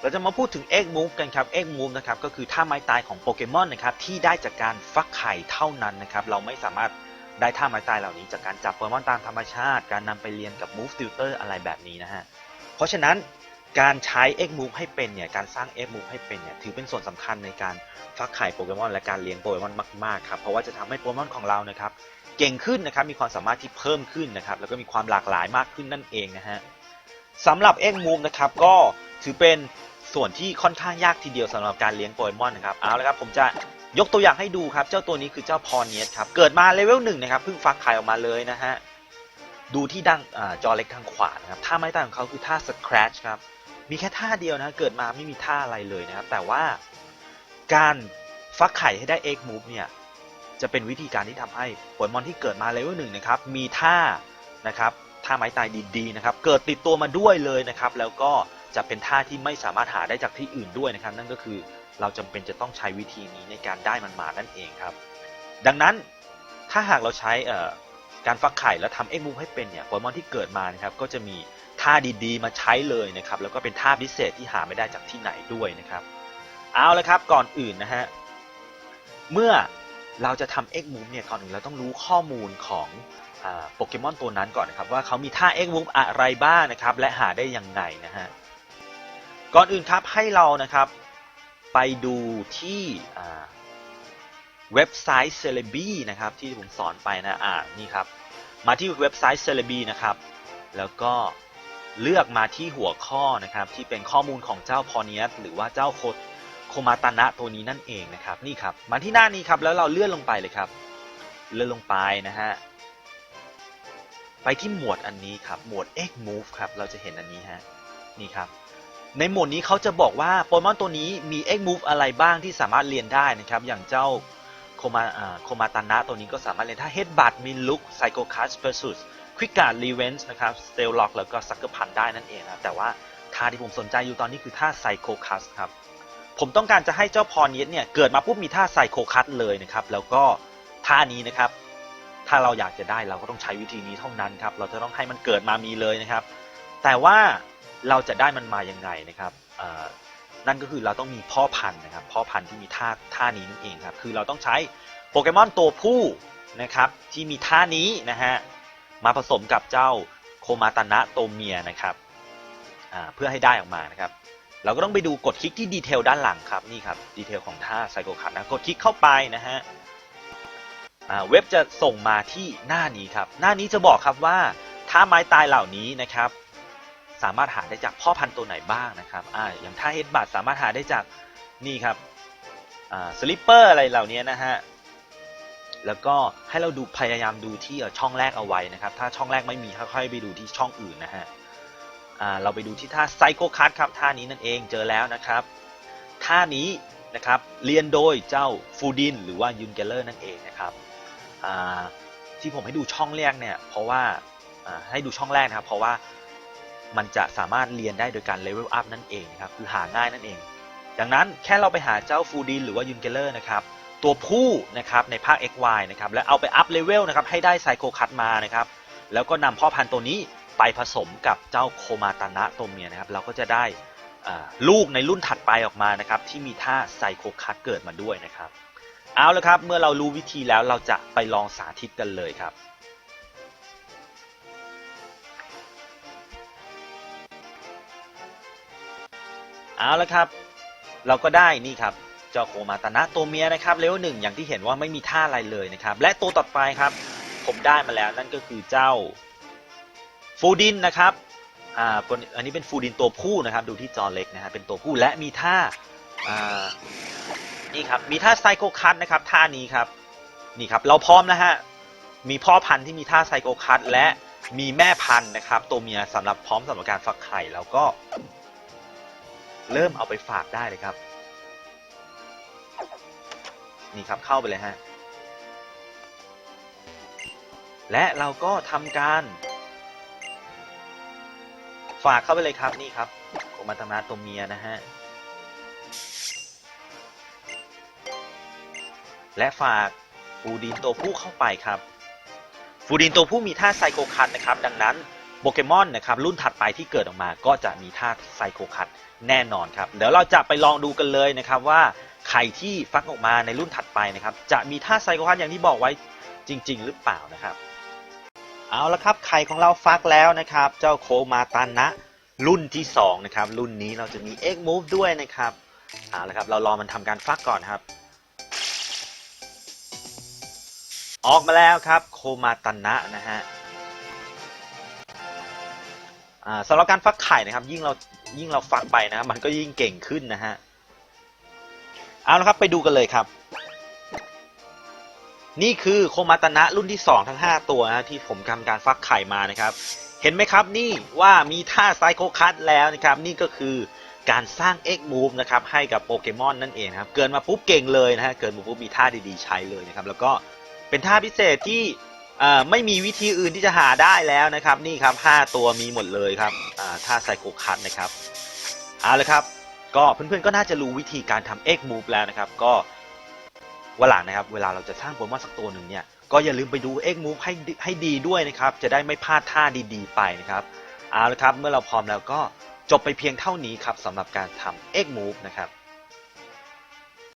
เราจะมาพูดถึง Egg Move กันครับ Egg Move นะครับก็คือท่าไม้ตายของโปเกมอนนะครับที่ได้จากการฟักไข่เท่านั้นนะครับเราไม่สามารถได้ท่าไม้ตายเหล่านี้จากการจับโปเกมอนตามธรรมชาติ การนำไปเรียนกับ Move Tutor อะไรแบบนี้นะฮะเพราะฉะนั้นการใช้ Egg Move ให้เป็นเนี่ยการสร้าง Egg Move ให้เป็นเนี่ยถือเป็นส่วนสำคัญในการฟักไข่โปเกมอนและการเลี้ยงโปเกมอนมากๆครับเพราะว่าจะทำให้โปเกมอนของเรานะครับเก่งขึ้นนะครับมีความสามารถที่เพิ่มขึ้นนะครับแล้วก็มีความหลากหลายมากขึ้นนั่นเองนะฮะสำหรับ Egg Move นะครับก็ถือเป็น ส่วนที่ค่อนข้างยากทีเดียวสำหรับการเลี้ยงโปเกมอนนะครับเอาละครับผมจะยกตัวอย่างให้ดูครับ เจ้าตัวนี้คือเจ้าพอเนียสครับเกิดมาเลเวลหนึ่งนะครับเพิ่งฟักไข่ออกมาเลยนะฮะดูที่ดังอจอเล็กทางขวานะครับท่าไม้ตายของเขาคือท่า Scratch ครับมีแค่ท่าเดียวนะเกิดมาไม่มีท่าอะไรเลยนะครับแต่ว่าการฟักไข่ให้ได้ Egg Move เนี่ยจะเป็นวิธีการที่ทำให้โปเกมอนที่เกิดมาเลเวลหนึ่งนะครับมีท่านะครับท่าไม้ตายดีๆนะครับเกิดติดตัวมาด้วยเลยนะครับแล้วก็ จะเป็นท่าที่ไม่สามารถหาได้จากที่อื่นด้วยนะครับ นั่นก็คือเราจำเป็นจะต้องใช้วิธีนี้ในการได้มันมานั่นเองครับ ดังนั้นถ้าหากเราใช้การฟักไข่แล้วทำเอ็กมูฟให้เป็นเนี่ยโปเกมอนที่เกิดมานะครับก็จะมีท่าดีๆ มาใช้เลยนะครับแล้วก็เป็นท่าพิเศษที่หาไม่ได้จากที่ไหนด้วยนะครับ เอาละครับก่อนอื่นนะฮะเมื่อเราจะทำเอ็กมูฟเนี่ยก่อนอื่นเราต้องรู้ข้อมูลของโปเกมอนตัวนั้นก่อนนะครับว่าเขามีท่าเอ็กมูฟอะไรบ้างนะครับและหาได้ยังไงนะฮะ ก่อนอื่นครับให้เรานะครับไปดูที่เว็บไซต์ c e l e b y นะครับที่ผมสอนไปนะอ่านี่ครับมาที่เว็บไซต์ c e l e b y นะครับแล้วก็เลือกมาที่หัวข้อนะครับที่เป็นข้อมูลของเจ้าพอเนียสหรือว่าเจ้าโคโคมาตานะตัวนี้นั่นเองนะครับนี่ครับมาที่หน้านี้ครับแล้วเราเลื่อนลงไปเลยครับ เลื่อนลงไปนะฮะไปที่หมวดอันนี้ครับหมวด Egg Move ครับเราจะเห็นอันนี้ฮะนี่ครับ ในหมวดนี้เขาจะบอกว่าโปเกมอนตัวนี้มี Egg Move อะไรบ้างที่สามารถเรียนได้นะครับ อย่างเจ้าโคมาโคมาตานะตัวนี้ก็สามารถเล่นถ้าเฮดบัตมินลุกไซโคคัสเพอร์ซุสควิกการ์ดรีเวนส์นะครับสเตลล็อกแล้วก็ซักเกอร์พันได้นั่นเองนะแต่ว่าท่าที่ผมสนใจอยู่ตอนนี้คือท่าไซโคคัสครับผมต้องการจะให้เจ้าพรเนียเนี่ยเกิดมาปุ๊บมีท่าไซโคคัสเลยนะครับแล้วก็ท่านี้นะครับ ถ้าเราอยากจะได้เราก็ต้องใช้วิธีนี้เท่านั้นครับเราจะต้องให้มันเกิดมามีเลยนะครับ แต่ว่า เราจะได้มันมายังไงนะครับนั่นก็คือเราต้องมีพ่อพันธุ์นะครับพ่อพันธุ์ที่มีท่าท่านี้นั่นเองครับคือเราต้องใช้โปเกมอนตัวผู้นะครับที่มีท่านี้นะฮะมาผสมกับเจ้าโคมาตานะโตเมียนะครับเพื่อให้ได้ออกมานะครับ เราก็ต้องไปดูกดคลิกที่ดีเทลด้านหลังครับนี่ครับดีเทลของท่าไซโคคันนะกดคลิกเข้าไปนะฮะเว็บจะส่งมาที่หน้านี้ครับ หน้านี้จะบอกครับว่าท่าไม้ตายเหล่านี้นะครับ สามารถหาได้จากพ่อพันธุ์ตัวไหนบ้างนะครับอ่าอย่างท่าเฮดบัตสามารถหาได้จากนี่ครับอ่าสลิปเปอร์อะไรเหล่านี้นะฮะแล้วก็ให้เราดูพยายามดูที่ช่องแรกเอาไว้นะครับ ถ้าช่องแรกไม่มีค่อยๆไปดูที่ช่องอื่นนะฮะอ่าเราไปดูที่ท่าไซโคคัสครับท่านี้นั่นเองเจอแล้วนะครับ ท่านี้นะครับเรียนโดยเจ้าฟูดินหรือว่ายุนเกลเลอร์นั่นเองนะครับอ่าที่ผมให้ดูช่องแรกเนี่ยเพราะว่าให้ดูช่องแรกนะครับ เพราะว่า มันจะสามารถเรียนได้โดยการเลเวลอัพนั่นเองนะครับคือหาง่ายนั่นเอง ดังนั้นแค่เราไปหาเจ้าฟูดินหรือว่ายุนเกเลอร์นะครับตัวผู้นะครับในภาค XY นะครับแล้วเอาไปอัพเลเวลนะครับให้ได้ไซโคคัตมานะครับแล้วก็นำพ่อพันธุ์ตัวนี้ไปผสมกับเจ้าโคมาตานะตัวเมียนะครับเราก็จะได้ลูกในรุ่นถัดไปออกมานะครับที่มีท่าไซโคคัตเกิดมาด้วยนะครับเอาละครับเมื่อเรารู้วิธีแล้วเราจะไปลองสาธิตกันเลยครับ เอาละครับ เราก็ได้นี่ครับเจ้าโคมาตานะตัวเมียนะครับเลเวลหนึ่งอย่างที่เห็นว่าไม่มีท่าอะไรเลยนะครับ และตัวต่อไปครับ ผมได้มาแล้วนั่นก็คือเจ้าฟูดินนะครับอ่าอันนี้เป็นฟูดินตัวผู้นะครับ ดูที่จอเล็กนะฮะเป็นตัวผู้และมีท่าอ่านี่ครับมีท่าไซโคคัตนะครับท่านี้ครับนี่ครับเราพร้อมนะฮะมีพ่อพันธุ์ที่มีท่าไซโคคัตและมีแม่พันธุ์นะครับ ตัวเมียสำหรับพร้อมสำหรับการฟักไข่แล้วก็ เริ่มเอาไปฝากได้เลยครับ นี่ครับเข้าไปเลยฮะ และเราก็ทำการ ฝากเข้าไปเลยครับนี่ครับโคมาตานาตัวเมียนะฮะ และฝากฟูดินตัวผู้เข้าไปครับ ฟูดินตัวผู้มีท่าไซโคคันนะครับ ดังนั้น โปเกมอนนะครับรุ่นถัดไปที่เกิดออกมาก็จะมีท่าไซโคคัตแน่นอนครับ เดี๋ยวเราจะไปลองดูกันเลยนะครับว่าไข่ที่ฟักออกมาในรุ่นถัดไปนะครับ จะมีท่าไซโคคัตอย่างที่บอกไว้จริง ๆ หรือเปล่านะครับ เอาละครับไข่ของเราฟักแล้วนะครับ เจ้าโคมาตันนะรุ่นที่สองนะครับรุ่นนี้เราจะมี X Move ด้วยนะครับเอาละครับเรารอมันทำการฟักก่อนครับ ออกมาแล้วครับโคมาตันนะนะฮะ สำหรับการฟักไข่นะครับ ยิ่งเรายิ่งเราฟักไปนะครับมันก็ยิ่งเก่งขึ้นนะฮะเอาละครับไปดูกันเลยครับ นี่คือโคมาตนะรุ่นที่ 2 ทั้ง 5 ตัวนะที่ผมทำการฟักไข่มานะครับ เห็นไหมครับนี่ว่ามีท่าไซโคคัตแล้วนะครับ นี่ก็คือการสร้าง X Move นะครับให้กับโปเกมอนนั่นเองครับ เกินมาปุ๊บเก่งเลยนะฮะเกินมาปุ๊บมีท่าดีๆใช้เลยนะครับ แล้วก็เป็นท่าพิเศษที่ ไม่มีวิธีอื่นที่จะหาได้แล้วนะครับ นี่ครับ 5 ตัวมีหมดเลยครับอ่าท่าไซโคคัตนะครับเอาละครับ ก็เพื่อนๆก็น่าจะรู้วิธีการทำ X Move แล้วนะครับ ก็วันหลังนะครับ เวลาเราจะสร้างโปเกมอนสักตัวหนึ่งเนี่ยก็อย่าลืมไปดู X Move ให้ให้ดีด้วยนะครับ จะได้ไม่พลาดท่าดีๆ ไปนะครับเอาละครับ เมื่อเราพร้อมแล้วก็จบไปเพียงเท่านี้ครับสำหรับการทำ X Move นะครับ